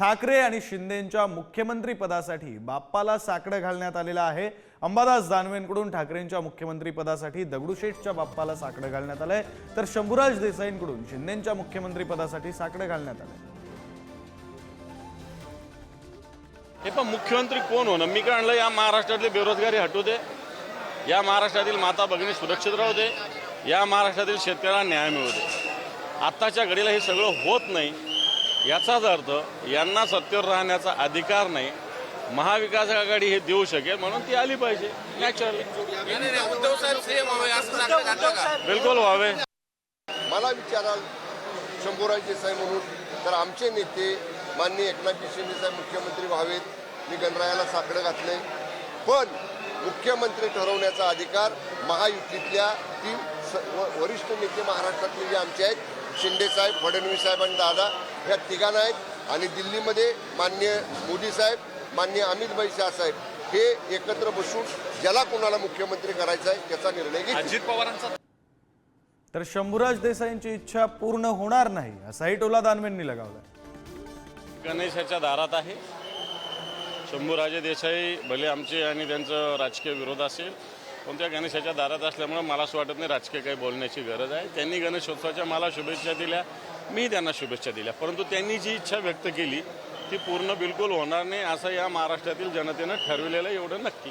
ठाकरे आणि शिंदेंच्या मुख्यमंत्री पदासाठी बाप्पाला साकडं घालण्यात आलेलं आहे. अंबादास दानवेंकडून ठाकरेंच्या मुख्यमंत्री पदासाठी दगडूशेठच्या बाप्पाला साकडं घालण्यात आलंय. तर शंभूराज देसाईंकडून शिंदेंच्या मुख्यमंत्री पदासाठी साकडं घालण्यात आलंय. हे पण मुख्यमंत्री कोण होणं मी काय आणलं या महाराष्ट्रातली बेरोजगारी हटू दे. या महाराष्ट्रातील माता भगिनी सुरक्षित राहू दे. या महाराष्ट्रातील शेतकऱ्यांना न्याय मिळू दे. आत्ताच्या घडीला हे सगळं होत नाही. याचाच अर्थ यांना सत्तेवर राहण्याचा अधिकार नाही. महाविकास आघाडी हे देऊ शकेल म्हणून ती आली पाहिजे नॅचरली असं का बिलकुल व्हावे. मला विचाराल शंभूराज साहेब म्हणून तर आमचे नेते माननीय एकनाथजी शिंदे साहेब मुख्यमंत्री व्हावेत मी गणरायाला साकडं घातलंय. पण मुख्यमंत्री ठरवण्याचा अधिकार महायुतीतल्या ती वरिष्ठ नेते महाराष्ट्रातले जे आमचे आहेत शिंदे साहेब फडणवीस साहेब आणि दादा ह्या तिघांना आहेत. आणि दिल्लीमध्ये माननीय मोदी साहेब माननीय अमित भाई शाह साहेब हे एकत्र बसून ज्याला कोणाला मुख्यमंत्री करायचा आहे त्याचा निर्णय अजित पवारांचा तर शंभूराज देसाईंची इच्छा पूर्ण होणार नाही असाही टोला दानवेंनी लगावलाय. गणेशाच्या दारात आहे. शंभूराजे देसाई भले आमचे आणि त्यांचं राजकीय विरोध असेल कोणत्या गणेशाच्या दारात असल्यामुळं मला असं वाटत नाही राजकीय काही बोलण्याची गरज आहे. त्यांनी गणेशोत्सवाच्या मला शुभेच्छा दिल्या मी त्यांना शुभेच्छा दिल्या. परंतु त्यांनी जी इच्छा व्यक्त केली ती पूर्ण बिलकुल होणार नाही असं या महाराष्ट्रातील जनतेनं ठरविलेलं एवढं नक्की.